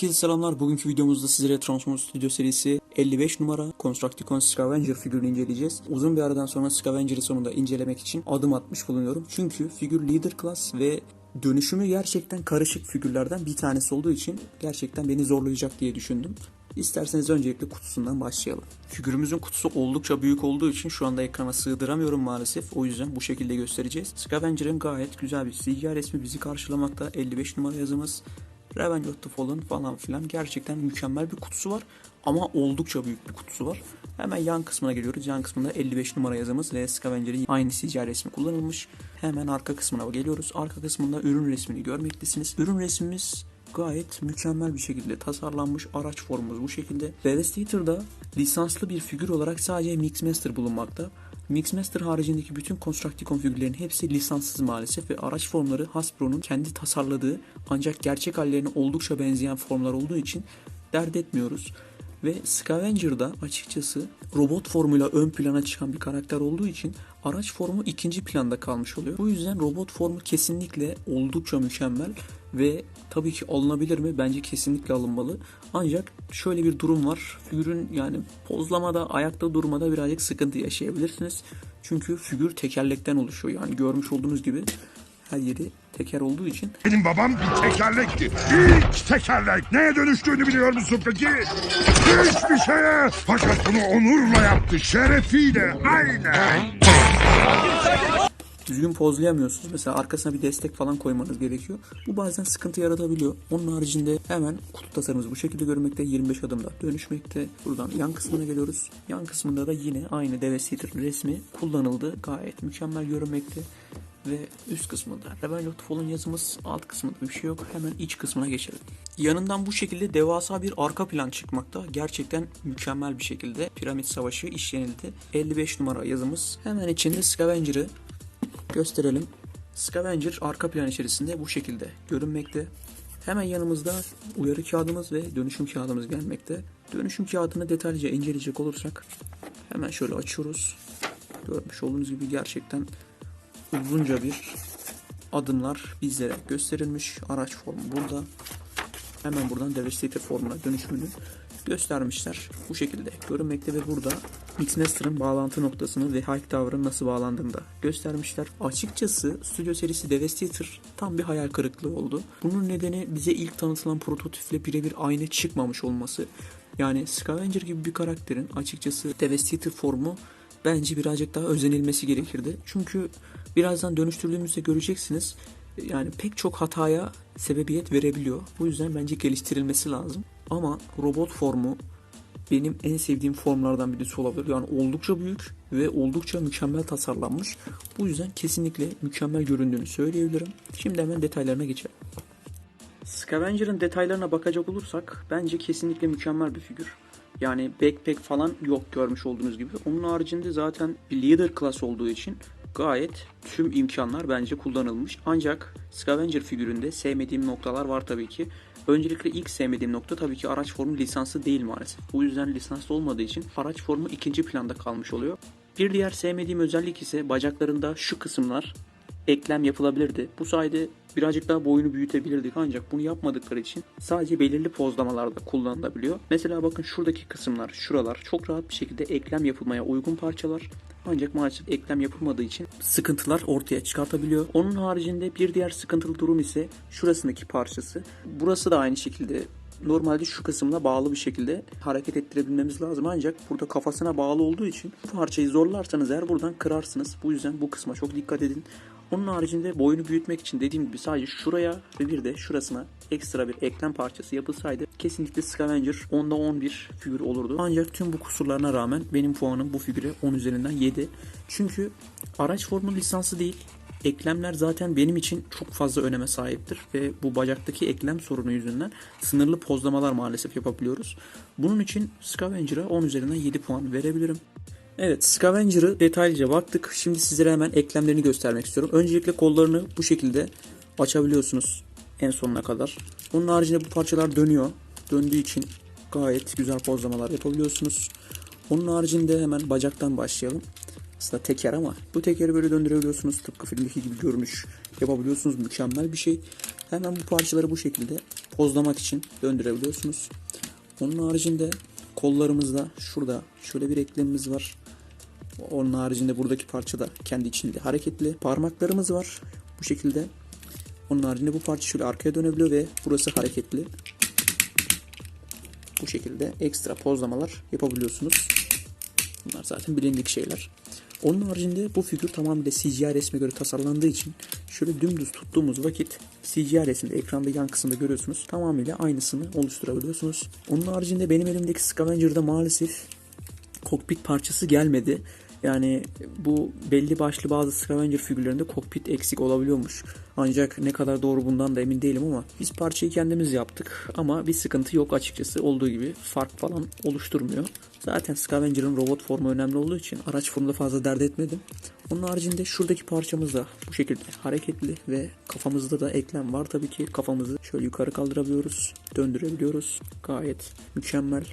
Herkese selamlar. Bugünkü videomuzda sizlere Transformers Studio serisi 55 numara Constructicon Scavenger figürünü inceleyeceğiz. Uzun bir aradan sonra Scavenger'ı sonunda incelemek için adım atmış bulunuyorum. Çünkü figür Leader Class ve dönüşümü gerçekten karışık figürlerden bir tanesi olduğu için gerçekten beni zorlayacak diye düşündüm. İsterseniz öncelikle kutusundan başlayalım. Figürümüzün kutusu oldukça büyük olduğu için şu anda ekrana sığdıramıyorum maalesef. O yüzden bu şekilde göstereceğiz. Scavenger'ın gayet güzel bir CGI resmi bizi karşılamakta. 55 numara yazımız. Revenge of the Fallen falan filan gerçekten mükemmel bir kutusu var. Ama oldukça büyük bir kutusu var. Hemen yan kısmına geliyoruz. Yan kısmında 55 numara yazımız ve Scavenger'in aynı CGI resmi kullanılmış. Hemen arka kısmına geliyoruz. Arka kısmında ürün resmini görmektesiniz. Ürün resmimiz gayet mükemmel bir şekilde tasarlanmış araç formumuz bu şekilde. Devastator'da lisanslı bir figür olarak sadece Mixmaster bulunmakta. Mixmaster haricindeki bütün Constructicon figürlerin hepsi lisanssız maalesef ve araç formları Hasbro'nun kendi tasarladığı ancak gerçek hallerine oldukça benzeyen formlar olduğu için dert etmiyoruz. Ve Scavenger'da açıkçası robot formuyla ön plana çıkan bir karakter olduğu için araç formu ikinci planda kalmış oluyor. Bu yüzden robot formu kesinlikle oldukça mükemmel ve tabii ki alınabilir mi? Bence kesinlikle alınmalı. Ancak şöyle bir durum var. Figürün yani pozlamada, ayakta durmada birazcık sıkıntı yaşayabilirsiniz. Çünkü figür tekerlekten oluşuyor. Yani görmüş olduğunuz gibi her yeri teker olduğu için Benim babam bir tekerlekti. İlk tekerlek. Neye dönüştüğünü biliyor musun peki? Hiçbir şeye. Fakat bunu onurla yaptı. Şerefiyle. Aynen. Düzgün pozlayamıyorsunuz. Mesela arkasına bir destek falan koymanız gerekiyor. Bu bazen sıkıntı yaratabiliyor. Onun haricinde hemen kutu tasarımımız bu şekilde görünmekte. 25 adımda dönüşmekte. Buradan yan kısmına geliyoruz. Yan kısmında da yine aynı Devastator'ın resmi kullanıldı. Gayet mükemmel görünmekte. Ve üst kısmında Rebel Fallen yazımız alt kısmında bir şey yok. Hemen iç kısmına geçelim. Yanından bu şekilde devasa bir arka plan çıkmakta. Gerçekten mükemmel bir şekilde Piramit Savaşı işlenildi. 55 numara yazımız. Hemen içinde Scavenger'ı gösterelim. Scavenger arka plan içerisinde bu şekilde görünmekte. Hemen yanımızda uyarı kağıdımız ve dönüşüm kağıdımız gelmekte. Dönüşüm kağıdını detaylıca inceleyecek olursak hemen şöyle açıyoruz. Görmüş olduğunuz gibi gerçekten uzunca bir adımlar bizlere gösterilmiş. Araç formu burada. Hemen buradan Devastator formuna dönüşümünü göstermişler. Bu şekilde görünmekte ve burada Mixmaster'ın bağlantı noktasını ve High Tower'ın nasıl bağlandığını da göstermişler. Açıkçası Studio serisi Devastator tam bir hayal kırıklığı oldu. Bunun nedeni bize ilk tanıtılan prototiple birebir aynı çıkmamış olması. Yani Scavenger gibi bir karakterin açıkçası Devastator formu bence birazcık daha özenilmesi gerekirdi. Çünkü birazdan dönüştürdüğümüzde göreceksiniz yani pek çok hataya sebebiyet verebiliyor. Bu yüzden bence geliştirilmesi lazım. Ama robot formu benim en sevdiğim formlardan birisi olabilir. Yani oldukça büyük ve oldukça mükemmel tasarlanmış. Bu yüzden kesinlikle mükemmel göründüğünü söyleyebilirim. Şimdi hemen detaylarına geçelim. Scavenger'ın detaylarına bakacak olursak bence kesinlikle mükemmel bir figür. Yani backpack falan yok görmüş olduğunuz gibi. Onun haricinde zaten leader class olduğu için gayet tüm imkanlar bence kullanılmış. Ancak Scavenger figüründe sevmediğim noktalar var tabii ki. Öncelikle ilk sevmediğim nokta tabii ki araç formu lisanslı değil maalesef. Bu yüzden lisanslı olmadığı için araç formu ikinci planda kalmış oluyor. Bir diğer sevmediğim özellik ise bacaklarında şu kısımlar eklem yapılabilirdi. Bu sayede birazcık daha boyunu büyütebilirdik ancak bunu yapmadıkları için sadece belirli pozlamalarda kullanılabiliyor. Mesela bakın şuradaki kısımlar, şuralar çok rahat bir şekilde eklem yapılmaya uygun parçalar. Ancak maalesef eklem yapılmadığı için sıkıntılar ortaya çıkartabiliyor. Onun haricinde bir diğer sıkıntılı durum ise şurasındaki parçası. Burası da aynı şekilde normalde şu kısımla bağlı bir şekilde hareket ettirebilmemiz lazım. Ancak burada kafasına bağlı olduğu için bu parçayı zorlarsanız eğer buradan kırarsınız. Bu yüzden bu kısma çok dikkat edin. Onun haricinde boyunu büyütmek için dediğim gibi sadece şuraya ve bir de şurasına ekstra bir eklem parçası yapılsaydı kesinlikle Scavenger 10'da 11 figür olurdu. Ancak tüm bu kusurlarına rağmen benim puanım bu figüre 10 üzerinden 7. Çünkü araç formu lisansı değil. Eklemler zaten benim için çok fazla öneme sahiptir ve bu bacaktaki eklem sorunu yüzünden sınırlı pozlamalar maalesef yapabiliyoruz. Bunun için Scavenger'a 10 üzerinden 7 puan verebilirim. Evet Scavenger'ı detaylıca baktık. Şimdi sizlere hemen eklemlerini göstermek istiyorum. Öncelikle kollarını bu şekilde açabiliyorsunuz en sonuna kadar. Onun haricinde bu parçalar dönüyor. Döndüğü için gayet güzel pozlamalar yapabiliyorsunuz. Onun haricinde hemen bacaktan başlayalım. aslında teker ama bu tekeri böyle döndürebiliyorsunuz. Tıpkı filmdeki gibi görünüş yapabiliyorsunuz. Mükemmel bir şey. Hemen bu parçaları bu şekilde pozlamak için döndürebiliyorsunuz. Onun haricinde kollarımızda şurada şöyle bir eklemimiz var. Onun haricinde buradaki parça da kendi içinde hareketli. Parmaklarımız var bu şekilde. Onun haricinde bu parça şöyle arkaya dönebiliyor ve burası hareketli. Bu şekilde ekstra pozlamalar yapabiliyorsunuz. Bunlar zaten bilindik şeyler. Onun haricinde bu figür tamamıyla CGI resme göre tasarlandığı için şöyle dümdüz tuttuğumuz vakit CGI resimde ekranda yan kısımda görüyorsunuz. Tamamıyla aynısını oluşturabiliyorsunuz. Onun haricinde benim elimdeki Scavenger'da maalesef kokpit parçası gelmedi. Yani bu belli başlı bazı Scavenger figürlerinde kokpit eksik olabiliyormuş. Ancak ne kadar doğru bundan da emin değilim ama biz parçayı kendimiz yaptık. Ama bir sıkıntı yok açıkçası. Olduğu gibi fark falan oluşturmuyor. Zaten Scavenger'ın robot formu önemli olduğu için araç formunda fazla dert etmedim. Onun haricinde şuradaki parçamız da bu şekilde hareketli ve kafamızda da eklem var tabii ki. Kafamızı şöyle yukarı kaldırabiliyoruz, döndürebiliyoruz. Gayet mükemmel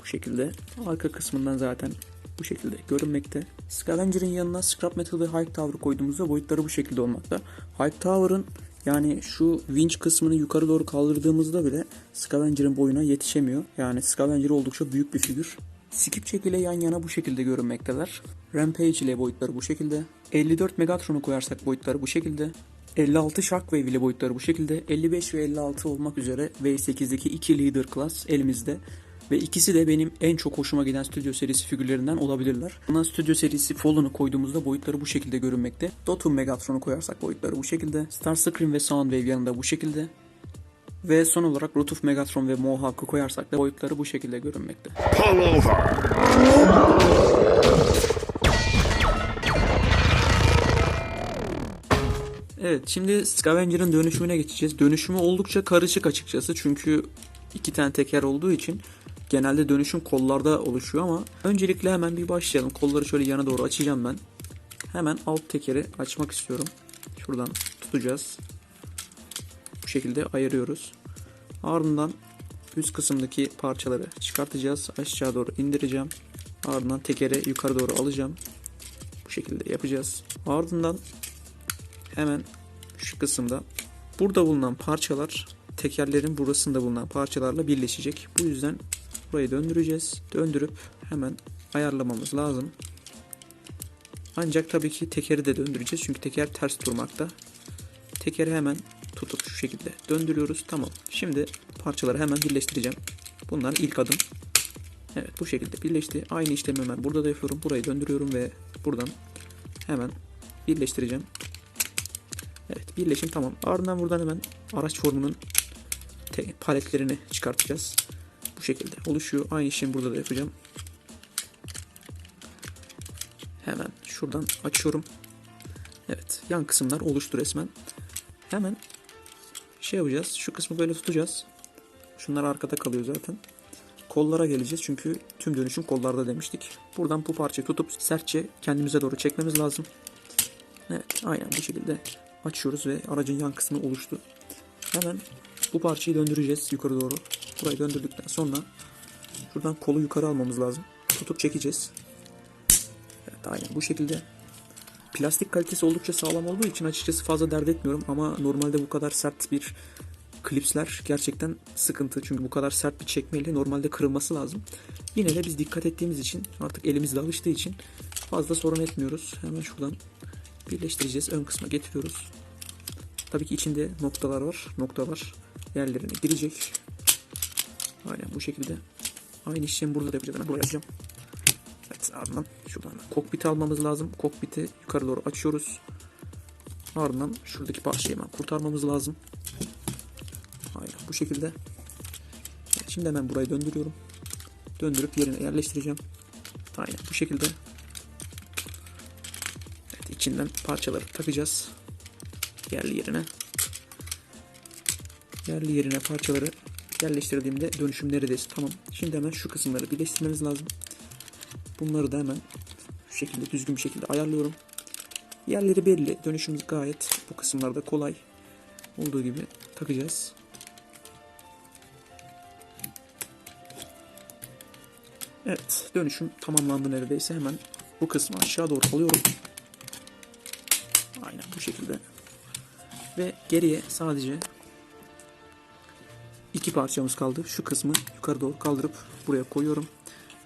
bu şekilde. Arka kısmından zaten bu şekilde görünmekte. Scavenger'ın yanına Scrap Metal ve Hike Tower'ı koyduğumuzda boyutları bu şekilde olmakta. Hike Tower'ın yani şu winch kısmını yukarı doğru kaldırdığımızda bile Scavenger'ın boyuna yetişemiyor. Yani Scavenger oldukça büyük bir figür. Skipjack ile yan yana bu şekilde görünmekteler. Rampage ile boyutları bu şekilde. 54 Megatron'u koyarsak boyutları bu şekilde. 56 Shockwave ile boyutları bu şekilde. 55 ve 56 olmak üzere V8'deki iki Leader Class elimizde. Ve ikisi de benim en çok hoşuma giden stüdyo serisi figürlerinden olabilirler. Buna stüdyo serisi Fallon'u koyduğumuzda boyutları bu şekilde görünmekte. Dotum Megatron'u koyarsak boyutları bu şekilde. Starscream ve Soundwave yanında bu şekilde. Ve son olarak Rotuf Megatron ve Mohawk'ı koyarsak da boyutları bu şekilde görünmekte. Pull over. Evet şimdi Scavenger'ın dönüşümüne geçeceğiz. Dönüşümü oldukça karışık açıkçası çünkü iki tane teker olduğu için genelde dönüşüm kollarda oluşuyor ama öncelikle hemen bir başlayalım. Kolları şöyle yana doğru açacağım ben. Hemen alt tekeri açmak istiyorum. Şuradan tutacağız. Bu şekilde ayırıyoruz. Ardından üst kısımdaki parçaları çıkartacağız. Aşağı doğru indireceğim. Ardından tekeri yukarı doğru alacağım. Bu şekilde yapacağız. Ardından hemen şu kısımda burada bulunan parçalar tekerlerin burasında bulunan parçalarla birleşecek. Bu yüzden burayı döndüreceğiz. Döndürüp hemen ayarlamamız lazım. Ancak tabii ki tekeri de döndüreceğiz. Çünkü teker ters durmakta. Tekeri hemen tutup şu şekilde döndürüyoruz. Tamam. Şimdi parçaları hemen birleştireceğim. Bunlar ilk adım. Evet bu şekilde birleşti. Aynı işlemi hemen burada da yapıyorum. Burayı döndürüyorum ve buradan hemen birleştireceğim. Evet birleşim tamam. Ardından buradan hemen araç formunun paletlerini çıkartacağız. Bu şekilde oluşuyor. Aynı işlemi burada da yapacağım. Hemen şuradan açıyorum. Evet yan kısımlar oluştu resmen. Hemen şey yapacağız. Şu kısmı böyle tutacağız. Şunlar arkada kalıyor zaten. Kollara geleceğiz çünkü tüm dönüşüm kollarda demiştik. Buradan bu parçayı tutup sertçe kendimize doğru çekmemiz lazım. Evet aynen bu şekilde açıyoruz ve aracın yan kısmı oluştu. Hemen bu parçayı döndüreceğiz yukarı doğru. Burayı döndürdükten sonra şuradan kolu yukarı almamız lazım. Tutup çekeceğiz. Evet aynen bu şekilde. Plastik kalitesi oldukça sağlam olduğu için açıkçası fazla dert etmiyorum ama normalde bu kadar sert bir klipsler gerçekten sıkıntı. Çünkü bu kadar sert bir çekmeyle normalde kırılması lazım. Yine de biz dikkat ettiğimiz için artık elimizde alıştığı için fazla sorun etmiyoruz. Hemen şuradan birleştireceğiz. Ön kısma getiriyoruz. Tabii ki içinde noktalar var. Noktalar yerlerine girecek. Aynen bu şekilde. Aynı işlemi burada da yapacağız. Ben buraya yapacağım. Evet ardından şuradan kokpiti almamız lazım. Kokpiti yukarı doğru açıyoruz. Ardından şuradaki parçayı hemen kurtarmamız lazım. Aynen bu şekilde. Şimdi hemen burayı döndürüyorum. Döndürüp yerine yerleştireceğim. Aynen bu şekilde. Evet içinden parçaları takacağız. Yerli yerine. Yerli yerine parçaları yerleştirdiğimde dönüşüm neredeyse tamam. Şimdi hemen şu kısımları birleştirmemiz lazım. Bunları da hemen şu şekilde düzgün bir şekilde ayarlıyorum. Yerleri belli. Dönüşümüz gayet bu kısımlarda kolay. Olduğu gibi takacağız. Evet dönüşüm tamamlandı neredeyse hemen bu kısmı aşağı doğru alıyorum. Aynen bu şekilde. Ve geriye sadece iki parçamız kaldı. Şu kısmı yukarı doğru kaldırıp buraya koyuyorum.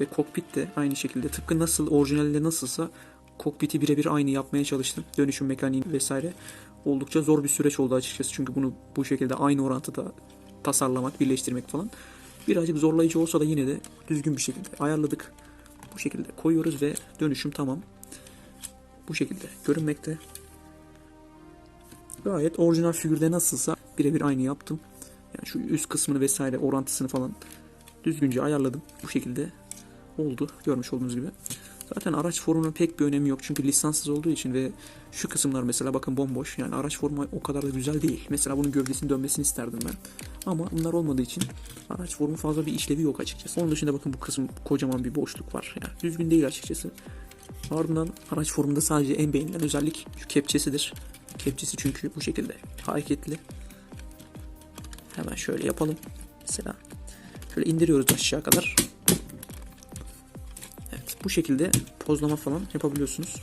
Ve kokpit de aynı şekilde tıpkı nasıl orijinalde nasılsa kokpiti birebir aynı yapmaya çalıştım. Dönüşüm mekaniği vesaire. Oldukça zor bir süreç oldu açıkçası. Çünkü bunu bu şekilde aynı orantıda tasarlamak, birleştirmek falan. Birazcık zorlayıcı olsa da yine de düzgün bir şekilde ayarladık. Bu şekilde koyuyoruz ve dönüşüm tamam. Bu şekilde görünmekte. Gayet orijinal figürde nasılsa birebir aynı yaptım. Yani şu üst kısmını vesaire orantısını falan düzgünce ayarladım. Bu şekilde oldu görmüş olduğunuz gibi. Zaten araç formunun pek bir önemi yok çünkü lisanssız olduğu için ve şu kısımlar mesela bakın bomboş yani araç formu o kadar da güzel değil. Mesela bunun gövdesinin dönmesini isterdim ben. Ama bunlar olmadığı için araç formu fazla bir işlevi yok açıkçası. Onun dışında bakın bu kısım kocaman bir boşluk var. Yani düzgün değil açıkçası. Ardından araç formunda sadece en beğenilen özellik şu kepçesidir. Kepçesi çünkü bu şekilde hareketli. Hemen şöyle yapalım. Mesela şöyle indiriyoruz aşağı kadar. Evet bu şekilde pozlama falan yapabiliyorsunuz.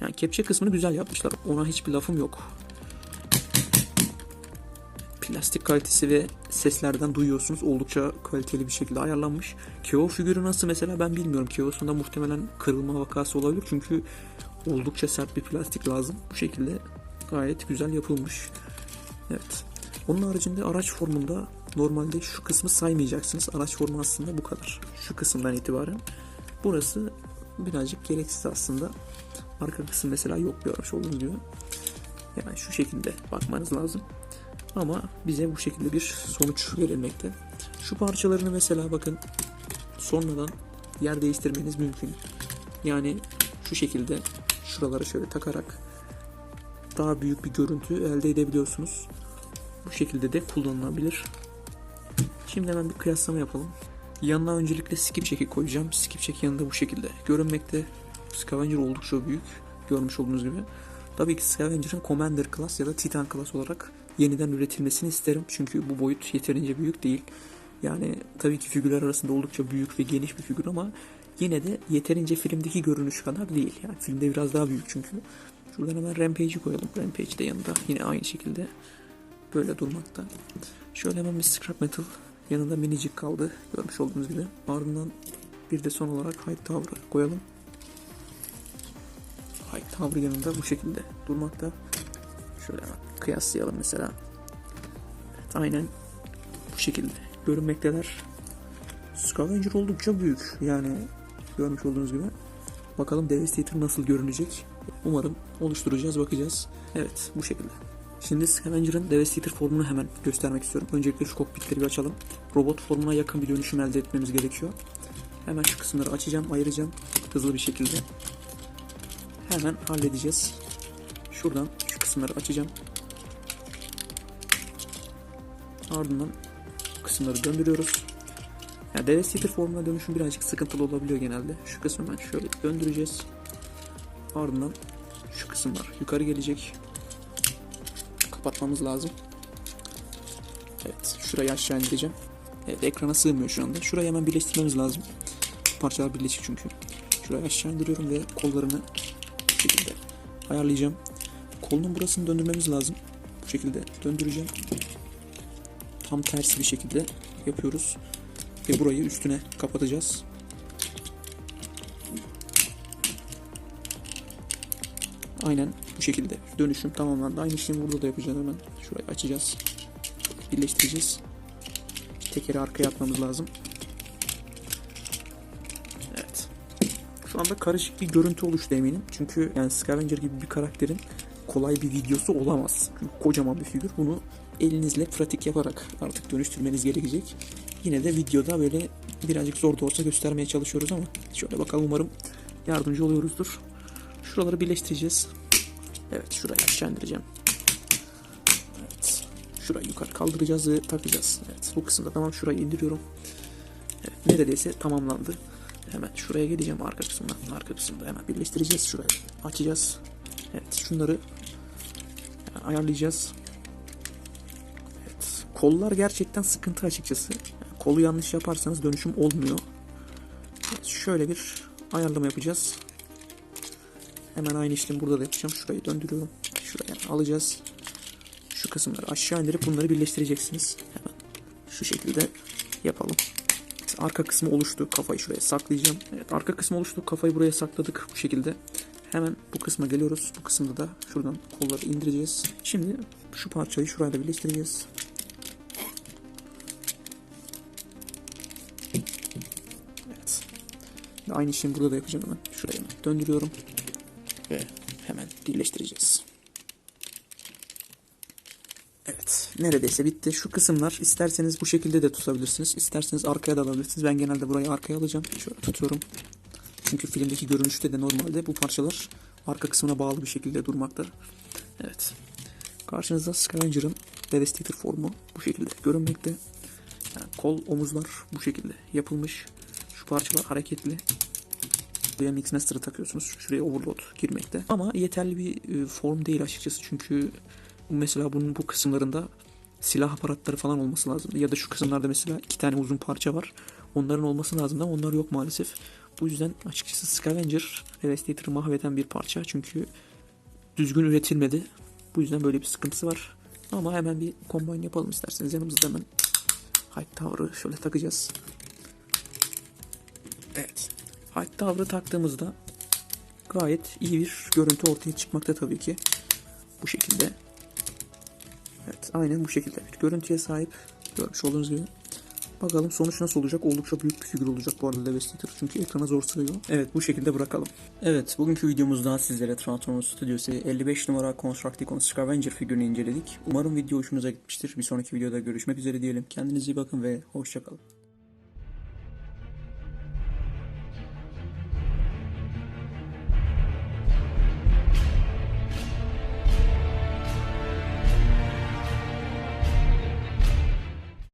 Yani kepçe kısmını güzel yapmışlar. Ona hiçbir lafım yok. Plastik kalitesi ve seslerden duyuyorsunuz. Oldukça kaliteli bir şekilde ayarlanmış. Keo figürü nasıl mesela ben bilmiyorum. Keo'sunda muhtemelen kırılma vakası olabilir. Çünkü oldukça sert bir plastik lazım. Bu şekilde gayet güzel yapılmış. Evet. Onun haricinde araç formunda normalde şu kısmı saymayacaksınız. Araç formu aslında bu kadar. Şu kısımdan itibaren. Burası birazcık gereksiz aslında. Arka kısım mesela yok görmüş olduğunuz gibi. Yani şu şekilde bakmanız lazım. Ama bize bu şekilde bir sonuç verilmekte. Şu parçalarını mesela bakın sonradan yer değiştirmeniz mümkün. Yani şu şekilde şuralara şöyle takarak daha büyük bir görüntü elde edebiliyorsunuz. Bu şekilde de kullanılabilir. Şimdi hemen bir kıyaslama yapalım. Yanına öncelikle skip check'i koyacağım. Skip check yanında bu şekilde görünmekte. Scavenger oldukça büyük. Görmüş olduğunuz gibi. Tabii ki Scavenger'ın Commander Class ya da Titan Class olarak yeniden üretilmesini isterim. Çünkü bu boyut yeterince büyük değil. Yani tabii ki figürler arasında oldukça büyük ve geniş bir figür ama yine de yeterince filmdeki görünüş kadar değil. Yani filmde biraz daha büyük çünkü. Şuradan hemen Rampage'i koyalım. Rampage de yanında yine aynı şekilde böyle durmakta. Şöyle hemen bir scrap metal yanında minicik kaldı görmüş olduğunuz gibi. Ardından bir de son olarak High Tower'ı koyalım. High Tower yanında bu şekilde durmakta. Şöyle hemen kıyaslayalım mesela. Evet, aynen bu şekilde görünmekteler. Scavenger oldukça büyük yani görmüş olduğunuz gibi. Bakalım Devastator nasıl görünecek. Umarım oluşturacağız bakacağız. Evet bu şekilde. Şimdi Scavenger'ın Devastator formunu hemen göstermek istiyorum. Öncelikle şu kokpitleri bir açalım. Robot formuna yakın bir dönüşüm elde etmemiz gerekiyor. Hemen şu kısımları açacağım, ayıracağım. Hızlı bir şekilde. Hemen halledeceğiz. Şuradan şu kısımları açacağım. Ardından kısımları döndürüyoruz. Yani Devastator formuna dönüşüm birazcık sıkıntılı olabiliyor genelde. Şu kısmı hemen şöyle döndüreceğiz. Ardından şu kısımlar yukarı gelecek kapatmamız lazım. Evet şurayı aşağı indireceğim. Evet ekrana sığmıyor şu anda. Şurayı hemen birleştirmemiz lazım. Parçalar birleşik çünkü. Şurayı aşağı indiriyorum ve kollarını bu şekilde ayarlayacağım. Kolunun burasını döndürmemiz lazım. Bu şekilde döndüreceğim. Tam tersi bir şekilde yapıyoruz. Ve burayı üstüne kapatacağız. Aynen bu şekilde dönüşüm tamamlandı. Aynı işlemi burada da yapacağız hemen. Şurayı açacağız. Birleştireceğiz. Tekeri arkaya atmamız lazım. Evet. Şu anda karışık bir görüntü oluştu eminim. Çünkü yani Scavenger gibi bir karakterin kolay bir videosu olamaz. Çünkü kocaman bir figür. Bunu elinizle pratik yaparak artık dönüştürmeniz gerekecek. Yine de videoda böyle birazcık zor da olsa göstermeye çalışıyoruz ama şöyle bakalım umarım yardımcı oluyoruzdur. Şuraları birleştireceğiz. Evet şurayı aşağı indireceğim. Evet. Şurayı yukarı kaldıracağız ve takacağız. Evet bu kısımda tamam şurayı indiriyorum. Evet, neredeyse tamamlandı. Hemen şuraya geleceğim arka kısımdan. Arka kısımda hemen birleştireceğiz şurayı. Açacağız. Evet şunları ayarlayacağız. Evet. Kollar gerçekten sıkıntı açıkçası. Kolu yanlış yaparsanız dönüşüm olmuyor. Evet, şöyle bir ayarlama yapacağız. Hemen aynı işlemi burada da yapacağım. Şurayı döndürüyorum. Şuraya alacağız. Şu kısımları aşağı indirip bunları birleştireceksiniz. Hemen şu şekilde yapalım. Arka kısmı oluştu. Kafayı şuraya saklayacağım. Evet arka kısmı oluştu. Kafayı buraya sakladık bu şekilde. Hemen bu kısma geliyoruz. Bu kısımda da şuradan kolları indireceğiz. Şimdi şu parçayı şurayla birleştireceğiz. Evet. Ve aynı işlemi burada da yapacağım hemen. Şuraya hemen döndürüyorum. Ve hemen birleştireceğiz. Evet. Neredeyse bitti. Şu kısımlar isterseniz bu şekilde de tutabilirsiniz. İsterseniz arkaya da alabilirsiniz. Ben genelde burayı arkaya alacağım. Şöyle tutuyorum. Çünkü filmdeki görünüşte de normalde bu parçalar arka kısmına bağlı bir şekilde durmakta. Evet. Karşınızda Scavenger'ın Devastator formu bu şekilde görünmekte. Yani kol, omuzlar bu şekilde yapılmış. Şu parçalar hareketli. Buraya Mixmaster'ı takıyorsunuz. Şuraya overload girmekte. Ama yeterli bir e, form değil açıkçası. Çünkü mesela bunun bu kısımlarında silah aparatları falan olması lazım. Ya da şu kısımlarda mesela iki tane uzun parça var. Onların olması lazım ama onlar yok maalesef. Bu yüzden açıkçası Scavenger Devastator'ı mahveden bir parça. Çünkü düzgün üretilmedi. Bu yüzden böyle bir sıkıntısı var. Ama hemen bir combine yapalım isterseniz. Yanımızda hemen Hype Tower'ı şöyle takacağız. Evet. Hype Tower'ı taktığımızda gayet iyi bir görüntü ortaya çıkmakta tabii ki. Bu şekilde. Evet aynen bu şekilde bir görüntüye sahip. Görmüş olduğunuz gibi. Bakalım sonuç nasıl olacak? Oldukça büyük bir figür olacak bu arada Devastator. Çünkü ekrana zor sığıyor. Evet bu şekilde bırakalım. Evet bugünkü videomuzda sizlere Transformers Studios'u 55 numara Constructicon Scavenger figürünü inceledik. Umarım video hoşunuza gitmiştir. Bir sonraki videoda görüşmek üzere diyelim. Kendinize iyi bakın ve hoşçakalın.